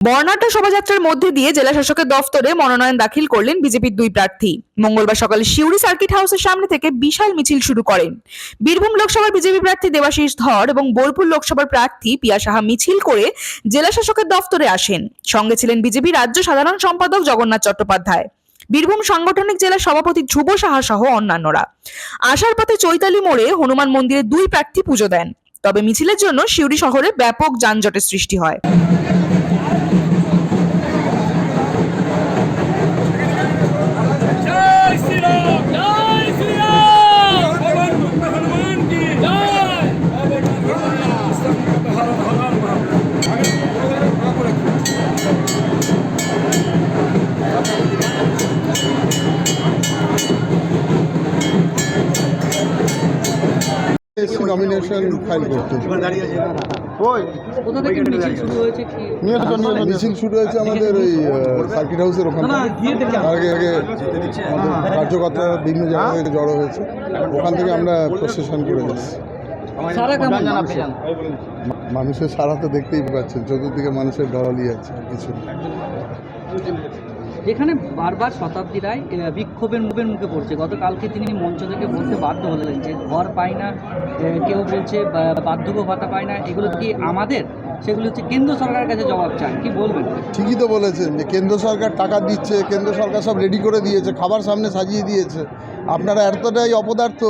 বর্ণাঢ্য শোভাযাত্রার মধ্যে দিয়ে জেলা শাসকের দফতরে মনোনয়ন দাখিল করলেন বিজেপির দুই প্রার্থী। মঙ্গলবার সকালে শিউরি সার্কিট হাউসের সামনে থেকে বিশাল মিছিল শুরু করেন। বীরভূম লোকসভার বিজেপি প্রার্থী দেবাশিস ধর এবং বোলপুর লোকসভার প্রার্থী পিয়া সাহা মিছিল করে জেলা শাসকের দফতরে আসেন। সঙ্গে ছিলেন বিজেপি রাজ্য সাধারণ সম্পাদক জগন্নাথ চট্টোপাধ্যায়। বীরভূম সাংগঠনিক জেলা সভাপতি ধ্রুব সাহা সহ অন্যান্যরা। আসার পথে চৈতালি মোড়ে হনুমান মন্দিরে দুই প্রার্থী পুজো দেন। তবে মিছিলের জন্য শিউরি শহরে ব্যাপক যানজটের সৃষ্টি হয়। নমিনেশন ফাইল করতে। কোথা থেকে মিছিল শুরু হয়েছে কি? মিছিল শুরু হয়েছে আমাদের ওই সার্কিট হাউসের ওখানে। আগে আগে কার্যকর্তা বিভিন্ন জায়গা থেকে জড়ো হয়েছে। ওখান থেকে আমরা প্রসেশন করে যাচ্ছি। সারা কেমন মানুষের? সারা তো দেখতেই পাচ্ছেন চতুর্দিকে মানুষের ডলালি আছে আর কিছু না। যেখানে বারবার শতাব্দী রায় বিক্ষোভের মুখের মুখে পড়ছে। গতকালকে তিনি মঞ্চ থেকে বলতে বাধ্য হলেন যে ঘর পায় না কেউ বলছে বার্ধক্য ভাতা পায় না এগুলো কি আমাদের? সেগুলো হচ্ছে কেন্দ্র সরকারের কাছে জবাব চান কি বলবেন? ঠিকই তো বলেছেন যে কেন্দ্র সরকার টাকা দিচ্ছে কেন্দ্র সরকার সব রেডি করে দিয়েছে খাবার সামনে সাজিয়ে দিয়েছে। আপনারা এতটাই অপদার্থ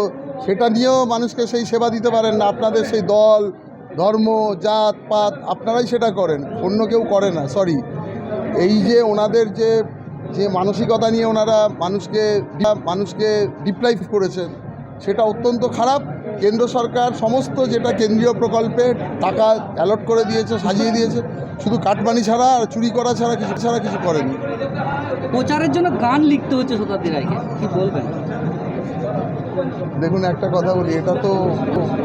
সেটা নিয়েও মানুষকে সেই সেবা দিতে পারেন না। আপনাদের সেই দল, ধর্ম, জাত, পাত, আপনারাই সেটা করেন। অন্য কেউ করে না সরি এই যে ওনাদের যে যে মানসিকতা নিয়ে ওনারা মানুষকে মানুষকে ডিপ্লাইভ করেছেন, সেটা অত্যন্ত খারাপ। কেন্দ্র সরকার সমস্ত যেটা কেন্দ্রীয় প্রকল্পে টাকা অ্যালট করে দিয়েছে, সাজিয়ে দিয়েছে, শুধু কাটমানি ছাড়া আর চুরি করা ছাড়া কিছু ছাড়া কিছু করেনি। প্রচারের জন্য গান লিখতে হচ্ছে রায়কে কি বলবেন? দেখুন, একটা কথা বলি, এটা তো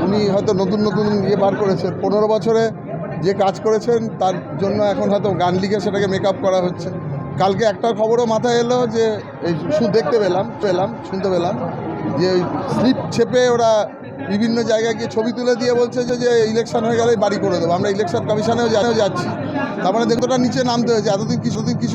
উনি হয়তো নতুন নতুন ইয়ে বার করেছেন। পনেরো বছরে যে কাজ করেছেন, তার জন্য এখন হয়তো গান লিখে সেটাকে মেকআপ করা হচ্ছে। কালকে একটা খবরও মাথায় এলো যে, এই শুধু দেখতে পেলাম পেলাম, শুনতে পেলাম যে ওই স্লিপ ছেপে ওরা বিভিন্ন জায়গায় গিয়ে ছবি তুলে দিয়ে বলছে যে ইলেকশন হয়ে গেলে বাড়ি করে দেবো। আমরা ইলেকশন কমিশনেও যাচ্ছি। তার মানে দেখতোটা নিচে নামতে হয়েছে। এতদিন কিছু কিছু